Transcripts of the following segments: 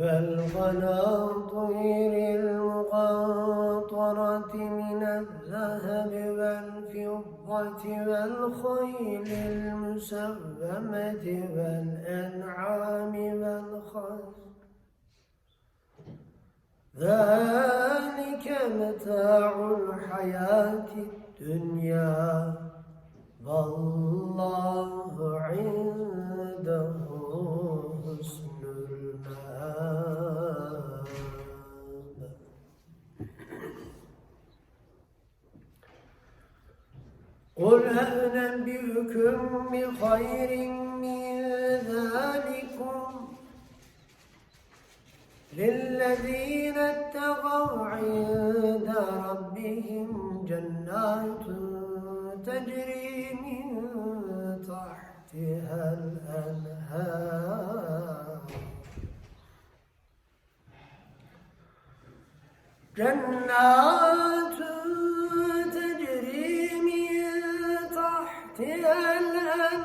والقناطير المقنطرة من الذهب والفضة والخيل المسومة والأنعام والخرف ذلك متاع الحياة الدنيا. والله عنده قل هل ننبئكم بخير من ذلكم للذين اتقوا عند ربهم جنات تجري من تحتها الأنهار جنات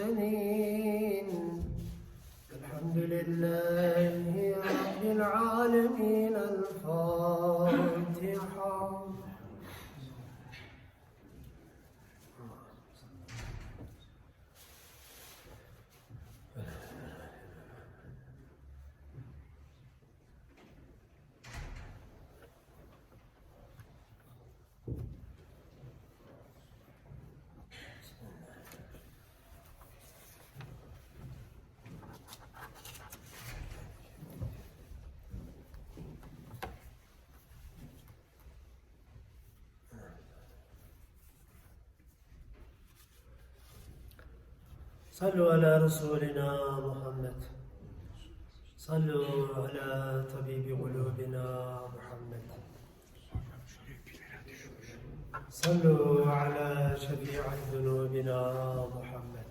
المرسلين الحمد لله رب العالمين الفاتحة صلوا على رسولنا محمد. صلوا على طبيب قلوبنا محمد. صلوا على شفيع ذنوبنا محمد.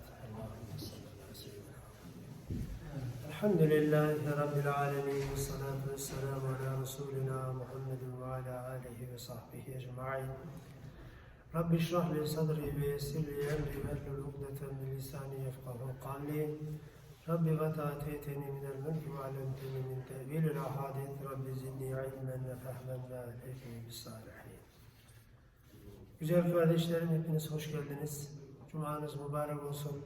الحمد لله رب العالمين والصلاة والسلام على رسولنا محمد وعلى آله وصحبه أجمعين. Rabbi şrah li sadri ve yessir li emri ve hlul ukdeten min lisani yefkahu kavli. Rabbi gata ateyteni minel mülki ve alemteni min tevilil ahadith. Rabbi zinni ilmen ve fehmen ve ehleyteni bisalihin. Güzel kardeşlerim hepiniz hoş geldiniz. Cumanız mübarek olsun.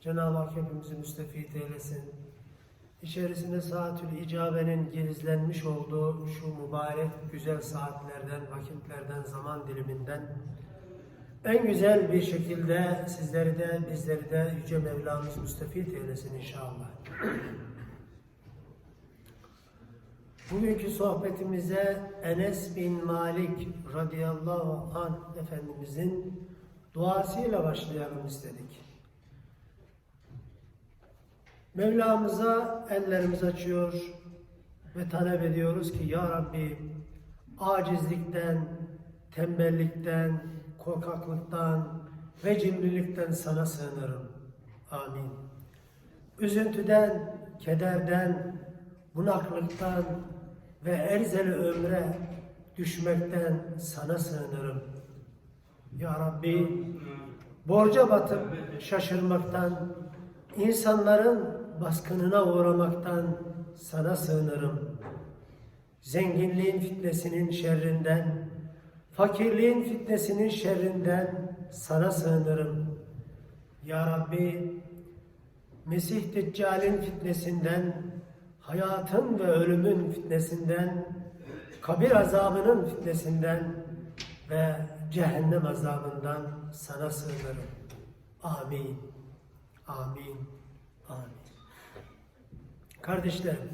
Cenab-ı Hak hepimizi müstefit eylesin. İçerisinde saatül icabenin girizlenmiş olduğu şu mübarek güzel saatlerden, vakitlerden, zaman diliminden en güzel bir şekilde sizleri de bizleri de Yüce Mevlamız müstefit eylesin inşallah. Bugünkü sohbetimize Enes bin Malik radıyallahu anh Efendimizin duasıyla başlayalım istedik. Mevlamıza ellerimizi açıyor ve talep ediyoruz ki Ya Rabbi acizlikten, tembellikten, korkaklıktan ve cimrilikten sana sığınırım. Amin. Üzüntüden, kederden, bunaklıktan ve erzeli ömre düşmekten sana sığınırım. Ya Rabbi borca batıp şaşırmaktan, insanların baskınına uğramaktan sana sığınırım. Zenginliğin fitnesinin şerrinden, fakirliğin fitnesinin şerrinden sana sığınırım. Ya Rabbi Mesih Deccal'in fitnesinden, hayatın ve ölümün fitnesinden, kabir azabının fitnesinden ve cehennem azabından sana sığınırım. Amin. Amin. Amin. Kardeşlerim,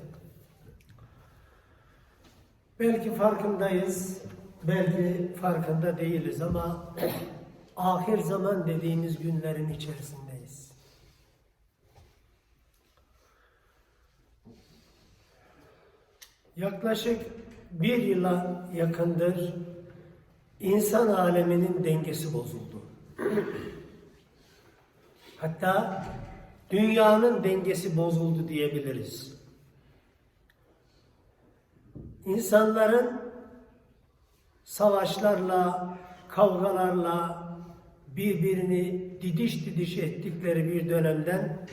belki farkındayız, belki farkında değiliz ama ahir zaman dediğimiz günlerin içerisindeyiz. Yaklaşık bir yıla yakındır insan aleminin dengesi bozuldu. Hatta dünyanın dengesi bozuldu diyebiliriz. İnsanların savaşlarla, kavgalarla birbirini didiş didiş ettikleri bir dönemden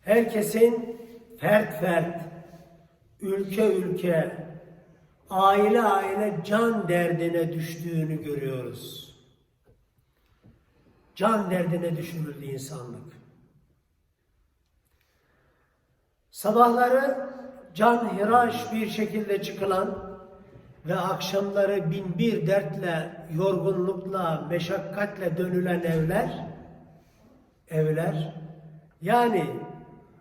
herkesin fert fert, ülke ülke, aile aile can derdine düştüğünü görüyoruz. Can derdine düşürüldü insanlık. Sabahları can hiraş bir şekilde çıkılan ve akşamları bin bir dertle, yorgunlukla, meşakkatle dönülen evler, evler, yani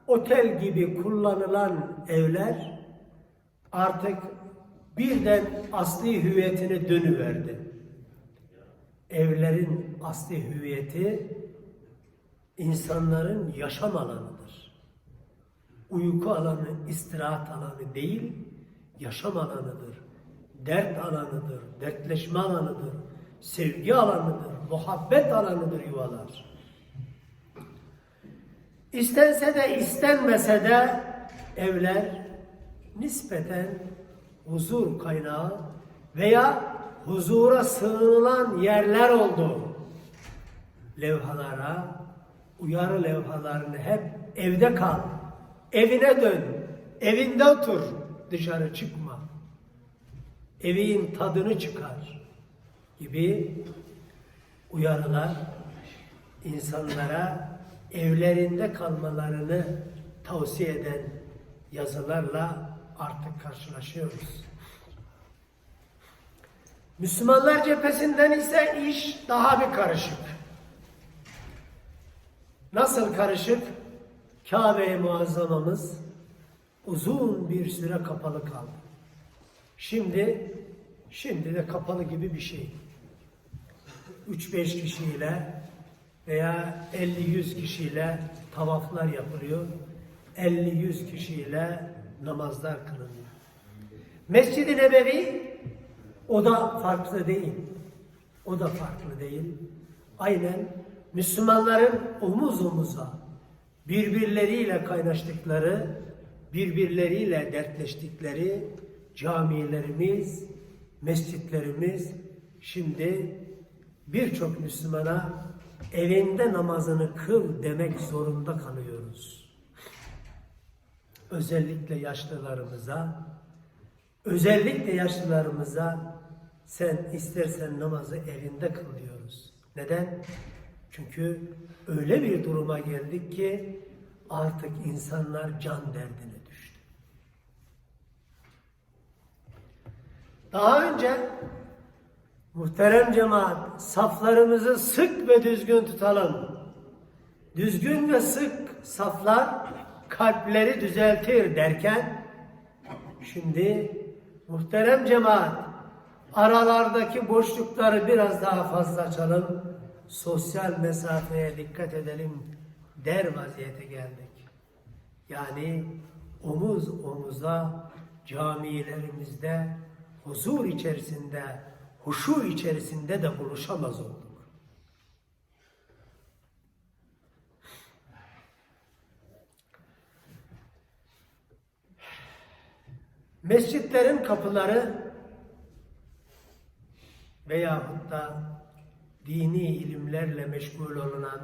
otel gibi kullanılan evler artık birden asli hüviyetine dönüverdi. Evlerin asli hüviyeti insanların yaşam alanıdır. Uyku alanı, istirahat alanı değil, yaşam alanıdır. Dert alanıdır, dertleşme alanıdır, sevgi alanıdır, muhabbet alanıdır yuvalar. İstense de istenmese de evler nispeten huzur kaynağı veya huzura sığınılan yerler oldu. Levhalara, uyarı levhalarını hep evde kal, evine dön, evinde otur, dışarı çıkma. Evin tadını çıkar gibi uyarılar insanlara evlerinde kalmalarını tavsiye eden yazılarla artık karşılaşıyoruz. Müslümanlar cephesinden ise iş daha bir karışık. Nasıl karışık? Kabe-i Muazzamamız uzun bir süre kapalı kaldı. Şimdi, şimdi de kapalı gibi bir şey. 3-5 kişiyle veya 50-100 kişiyle tavaflar yapılıyor. 50-100 kişiyle namazlar kılınıyor. Mescid-i Nebevi o da farklı değil. O da farklı değil. Aynen Müslümanların omuz omuza birbirleriyle kaynaştıkları, birbirleriyle dertleştikleri camilerimiz, mescitlerimiz şimdi birçok Müslümana evinde namazını kıl demek zorunda kalıyoruz. Özellikle yaşlılarımıza, özellikle yaşlılarımıza sen istersen namazı evinde kıl diyoruz. Neden? Çünkü öyle bir duruma geldik ki artık insanlar can derdine düştü. Daha önce muhterem cemaat saflarımızı sık ve düzgün tutalım. Düzgün ve sık saflar kalpleri düzeltir derken şimdi muhterem cemaat aralardaki boşlukları biraz daha fazla açalım. Sosyal mesafeye dikkat edelim der vaziyete geldik. Yani omuz omuza camilerimizde huzur içerisinde, huşu içerisinde de buluşamaz olduk. Mescitlerin kapıları veyahut da dini ilimlerle meşgul olunan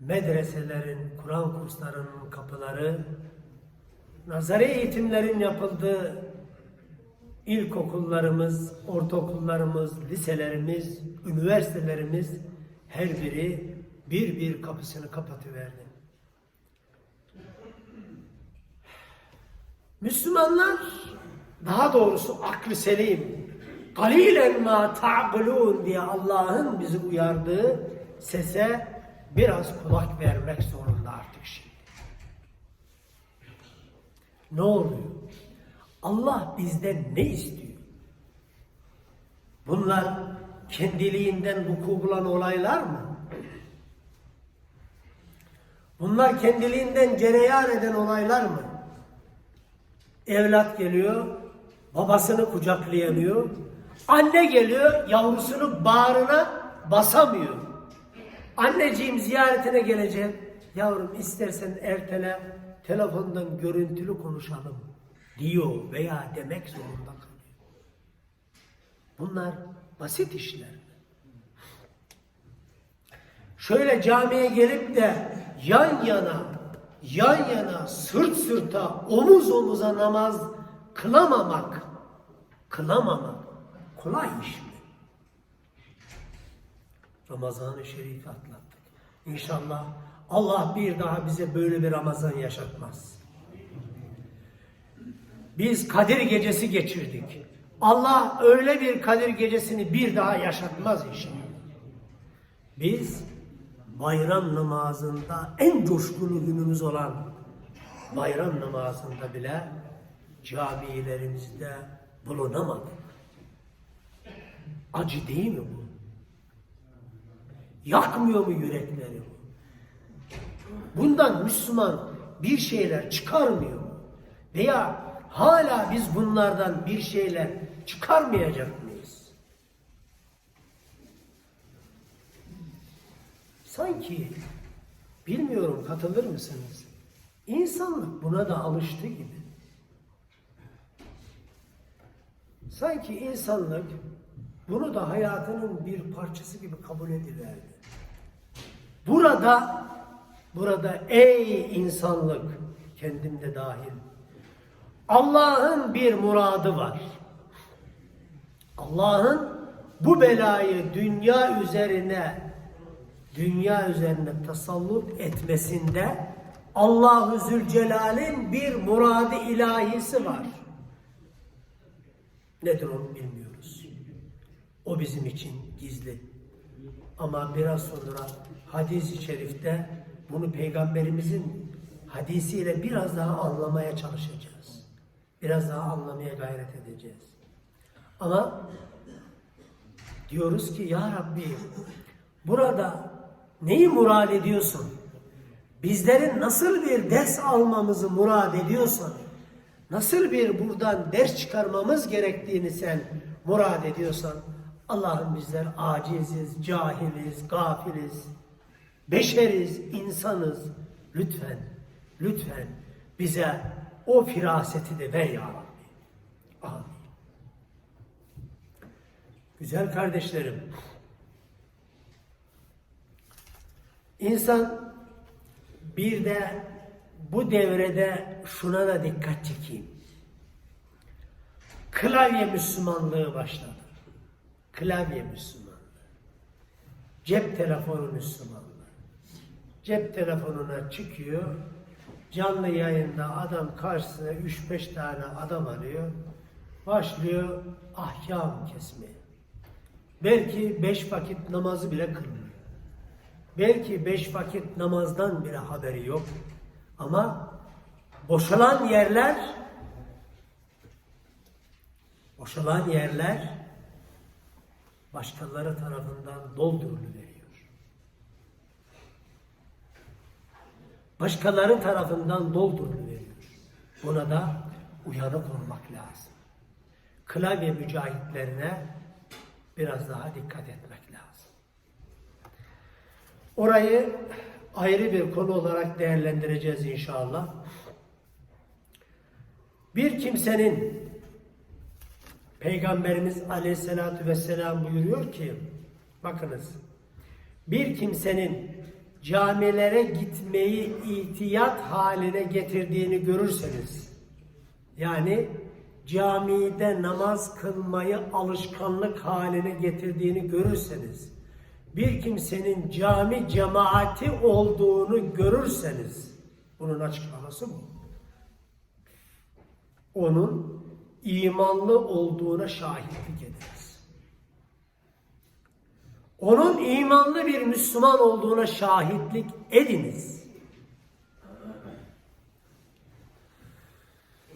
medreselerin, Kur'an kurslarının kapıları, nazari eğitimlerin yapıldığı ilkokullarımız, ortaokullarımız, liselerimiz, üniversitelerimiz her biri bir bir kapısını kapatıverdi. Müslümanlar daha doğrusu aklı selim galilen ma ta'qilun diye Allah'ın bizi uyardığı sese biraz kulak vermek zorunda artık şimdi. Ne oluyor? Allah bizden ne istiyor? Bunlar kendiliğinden vuku bulan olaylar mı? Bunlar kendiliğinden cereyan eden olaylar mı? Evlat geliyor, babasını kucaklayamıyor. Anne geliyor, yavrusunu bağrına basamıyor. Anneciğim ziyaretine geleceğim. Yavrum istersen ertele, telefondan görüntülü konuşalım diyor veya demek zorunda kalıyor. Bunlar basit işler. Şöyle camiye gelip de yan yana, yan yana, sırt sırta, omuz omuza namaz kılamamak, kılamamak kolay iş mi? Ramazan-ı Şerif atlattık. İnşallah Allah bir daha bize böyle bir Ramazan yaşatmaz. Biz Kadir Gecesi geçirdik. Allah öyle bir Kadir Gecesini bir daha yaşatmaz inşallah. Biz bayram namazında en coşkulu günümüz olan bayram namazında bile camilerimizde bulunamadık. Acı değil mi bu? Yakmıyor mu yürekleri bu? Bundan Müslüman bir şeyler çıkarmıyor mu? Veya hala biz bunlardan bir şeyler çıkarmayacak mıyız? Sanki bilmiyorum katılır mısınız? İnsanlık buna da alıştı gibi. Sanki insanlık bunu da hayatının bir parçası gibi kabul ediverdi. Burada, burada ey insanlık, kendim de dahil, Allah'ın bir muradı var. Allah'ın bu belayı dünya üzerine dünya üzerine tasallut etmesinde Allahu Zülcelal'in bir muradı ilahisi var. Nedir onu bilmiyoruz. O bizim için gizli. Ama biraz sonra hadis-i şerifte bunu peygamberimizin hadisiyle biraz daha anlamaya çalışacağız. Biraz daha anlamaya gayret edeceğiz. Ama diyoruz ki ya Rabbi burada neyi murad ediyorsun? Bizlerin nasıl bir ders almamızı murad ediyorsan, nasıl bir buradan ders çıkarmamız gerektiğini sen murad ediyorsan, Allah'ım bizler aciziz, cahiliz, gafiliz, beşeriz, insanız. Lütfen, lütfen bize o firaseti de ver ya Rabbi. Amin. Güzel kardeşlerim, insan bir de bu devrede şuna da dikkat çekeyim. Klavye Müslümanlığı başladı. Klavye Müslümanlığı. Cep telefonu Müslümanlığı. Cep telefonuna çıkıyor. Canlı yayında adam karşısına 3-5 tane adam arıyor. Başlıyor ahkam kesmeye. Belki beş vakit namazı bile kılmıyor. Belki beş vakit namazdan bile haberi yok. Ama boşalan yerler boşalan yerler başkaları tarafından dolduruluveriyor. Başkaları tarafından dolduruluveriyor. Buna da uyanık olmak lazım. Klavye mücahitlerine biraz daha dikkat etmek lazım. Orayı ayrı bir konu olarak değerlendireceğiz inşallah. Bir kimsenin Peygamberimiz Aleyhisselatü Vesselam buyuruyor ki bakınız bir kimsenin camilere gitmeyi ihtiyat haline getirdiğini görürseniz yani camide namaz kılmayı alışkanlık haline getirdiğini görürseniz bir kimsenin cami cemaati olduğunu görürseniz bunun açıklaması bu. Onun imanlı olduğuna şahitlik ederiz. Onun imanlı bir Müslüman olduğuna şahitlik ediniz.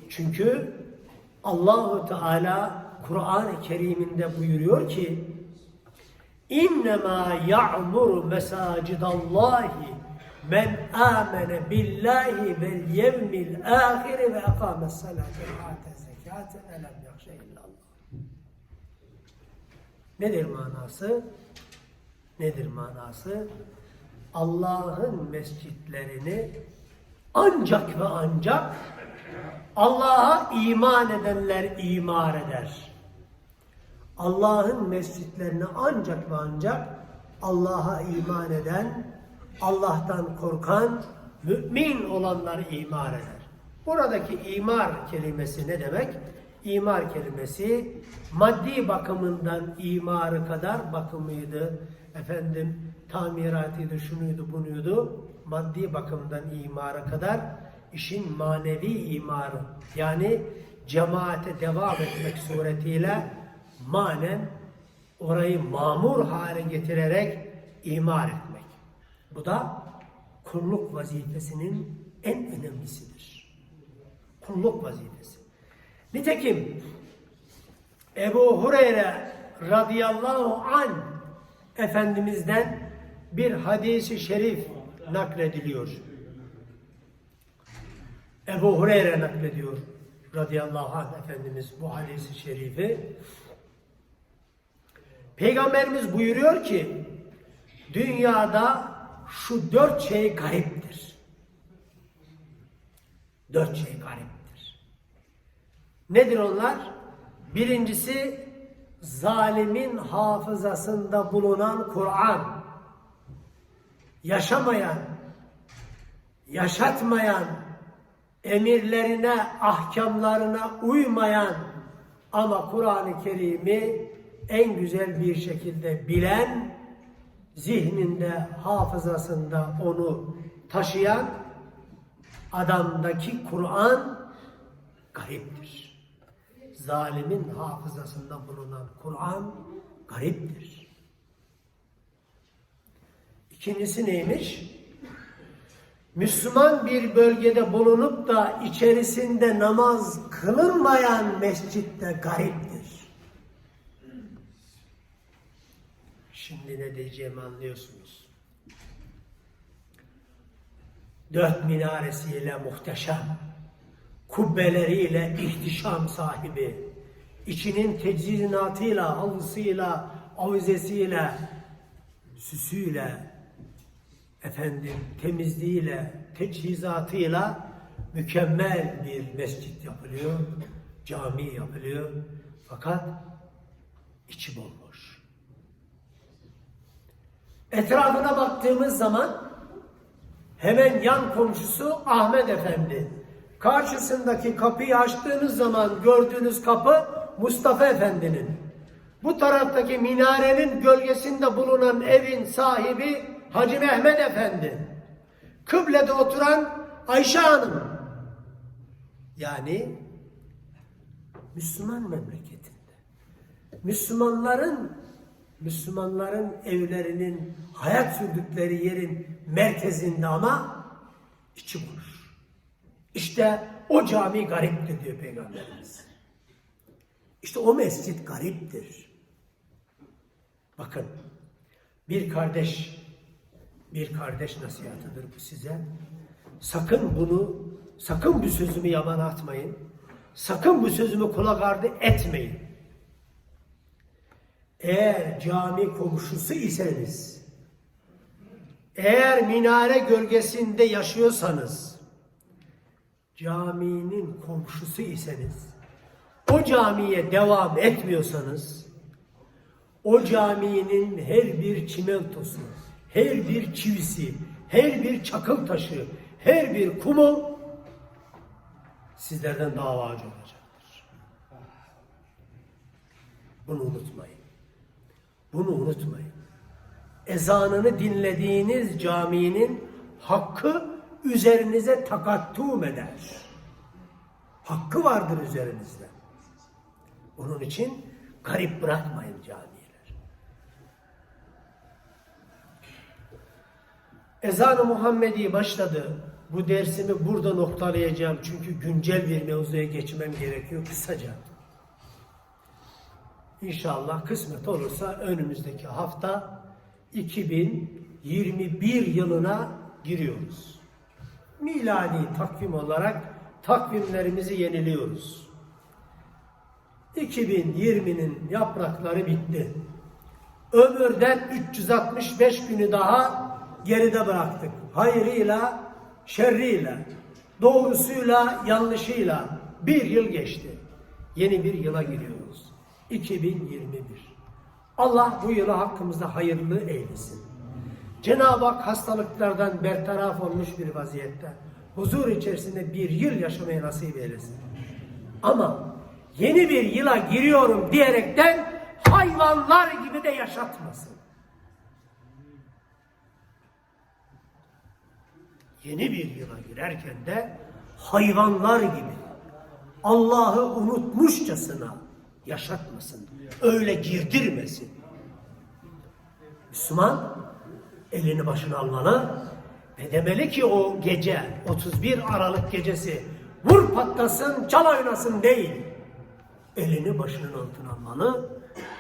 Çünkü Allahu Teala Kur'an-ı Kerim'inde buyuruyor ki İnnemâ ya'muru mesacidallahi men amene billahi vel yevmil ahiri ve akames salate ve ate zekate ve lem yakşe illallah. Nedir manası? Nedir manası? Allah'ın mescitlerini ancak ve ancak Allah'a iman edenler imar eder. Allah'ın mescitlerini ancak ve ancak Allah'a iman eden, Allah'tan korkan, mümin olanlar imar eder. Buradaki imar kelimesi ne demek? İmar kelimesi maddi bakımından imarı kadar bakımıydı. Efendim tamiratıydı, şunuydu, bunuydu. Maddi bakımdan imara kadar işin manevi imarı yani cemaate devam etmek suretiyle manen orayı mamur hale getirerek imar etmek. Bu da kulluk vazifesinin en önemlisidir. Kulluk vazifesi. Nitekim Ebu Hureyre radıyallahu an Efendimiz'den bir hadisi şerif naklediliyor. Ebu Hureyre naklediyor radıyallahu anh Efendimiz bu hadisi şerifi. Peygamberimiz buyuruyor ki dünyada şu dört şey gariptir. Dört şey gariptir. Nedir onlar? Birincisi zalimin hafızasında bulunan Kur'an. Yaşamayan, yaşatmayan, emirlerine, ahkamlarına uymayan ama Kur'an-ı Kerim'i en güzel bir şekilde bilen, zihninde, hafızasında onu taşıyan adamdaki Kur'an gariptir. Zalimin hafızasında bulunan Kur'an gariptir. İkincisi neymiş? Müslüman bir bölgede bulunup da içerisinde namaz kılınmayan mescitte gariptir. Şimdi ne diyeceğimi anlıyorsunuz. Dört minaresiyle muhteşem, kubbeleriyle ihtişam sahibi, içinin teçhizatıyla, halısıyla, avizesiyle, süsüyle, efendim temizliğiyle, teçhizatıyla mükemmel bir mescit yapılıyor, cami yapılıyor. Fakat içi bomboş. Etrafına baktığımız zaman hemen yan komşusu Ahmet Efendi. Karşısındaki kapıyı açtığınız zaman gördüğünüz kapı Mustafa Efendi'nin. Bu taraftaki minarenin gölgesinde bulunan evin sahibi Hacı Mehmet Efendi. Kıblede oturan Ayşe Hanım. Yani Müslüman memleketinde. Müslümanların Müslümanların evlerinin hayat sürdükleri yerin merkezinde ama içi boş. İşte o cami gariptir diyor Peygamberimiz. İşte o mescit gariptir. Bakın bir kardeş bir kardeş nasihatıdır bu size. Sakın bunu sakın bu sözümü yaban atmayın. Sakın bu sözümü kulak ardı etmeyin. Eğer cami komşusu iseniz, eğer minare gölgesinde yaşıyorsanız, caminin komşusu iseniz, o camiye devam etmiyorsanız, o caminin her bir çimentosu, her bir çivisi, her bir çakıl taşı, her bir kumu sizlerden davacı olacaktır. Bunu unutmayın. Bunu unutmayın. Ezanını dinlediğiniz caminin hakkı üzerinize takattum eder. Hakkı vardır üzerinizde. Onun için garip bırakmayın camiler. Ezan-ı Muhammedi başladı. Bu dersimi burada noktalayacağım çünkü güncel bir mevzuya geçmem gerekiyor kısaca. İnşallah kısmet olursa önümüzdeki hafta 2021 yılına giriyoruz. Miladi takvim olarak takvimlerimizi yeniliyoruz. 2020'nin yaprakları bitti. Ömürden 365 günü daha geride bıraktık. Hayrıyla, şerriyle, doğrusuyla, yanlışıyla bir yıl geçti. Yeni bir yıla giriyoruz. 2021. Allah bu yılı hakkımızda hayırlı eylesin. Cenab-ı Hak hastalıklardan bertaraf olmuş bir vaziyette huzur içerisinde bir yıl yaşamayı nasip eylesin. Ama yeni bir yıla giriyorum diyerekten hayvanlar gibi de yaşatmasın. Yeni bir yıla girerken de hayvanlar gibi Allah'ı unutmuşçasına yaşatmasın. Öyle girdirmesin. Müslüman elini başına almalı ve demeli ki o gece 31 Aralık gecesi vur patlasın çal oynasın değil. Elini başının altına almalı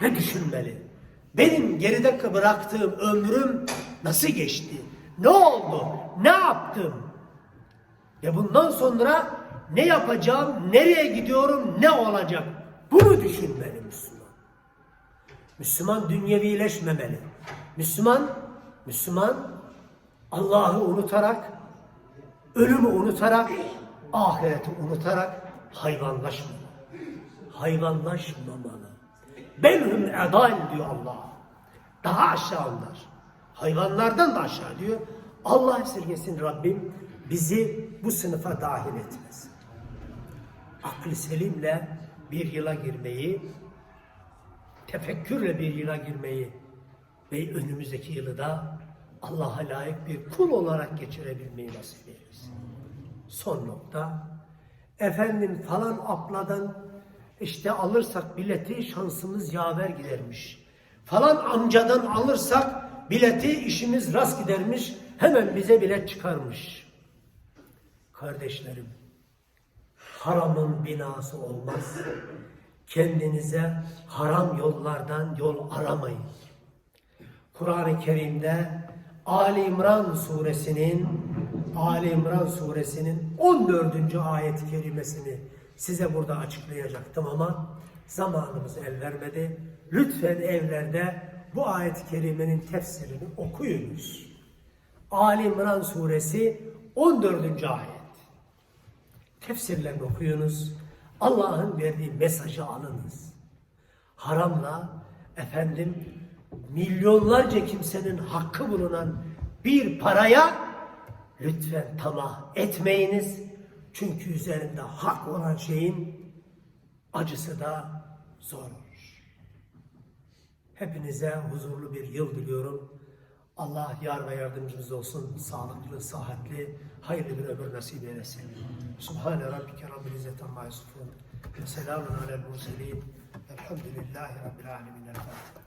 ve düşünmeli. Benim geride bıraktığım ömrüm nasıl geçti? Ne oldu? Ne yaptım? Ve bundan sonra ne yapacağım? Nereye gidiyorum? Ne olacak? Bunu düşünmeli Müslüman. Dünyevileşmemeli. Müslüman, Müslüman Allah'ı unutarak, ölümü unutarak, ahireti unutarak hayvanlaşmamalı. Hayvanlaşmamalı. Belhum edal diyor Allah. Daha aşağı onlar. Hayvanlardan da aşağı diyor. Allah esirgesin Rabbim bizi bu sınıfa dahil etmesin. Aklı selimle bir yıla girmeyi, tefekkürle bir yıla girmeyi ve önümüzdeki yılı da Allah'a layık bir kul olarak geçirebilmeyi nasip eylesin. Son nokta. Efendim falan apladan işte alırsak bileti şansımız yaver gidermiş. Falan amcadan alırsak bileti işimiz rast gidermiş. Hemen bize bilet çıkarmış. Kardeşlerim, haramın binası olmaz. Kendinize haram yollardan yol aramayın. Kur'an-ı Kerim'de Ali İmran suresinin Ali İmran suresinin 14. ayet-i kerimesini size burada açıklayacaktım ama zamanımız el vermedi. Lütfen evlerde bu ayet-i kerimenin tefsirini okuyunuz. Ali İmran suresi 14. ayet. Tefsirlerini okuyunuz. Allah'ın verdiği mesajı alınız. Haramla efendim milyonlarca kimsenin hakkı bulunan bir paraya lütfen tamah etmeyiniz. Çünkü üzerinde hak olan şeyin acısı da zor olur. Hepinize huzurlu bir yıl diliyorum. Allah yar ve yardımcımız olsun. Sağlıklı, sıhhatli, hayırlı bir ömür nasip eylesin. Subhane rabbike rabbil izzeti amma yasifun. Ve selamun alel murselin. Elhamdülillahi rabbil alemin. El Fatiha.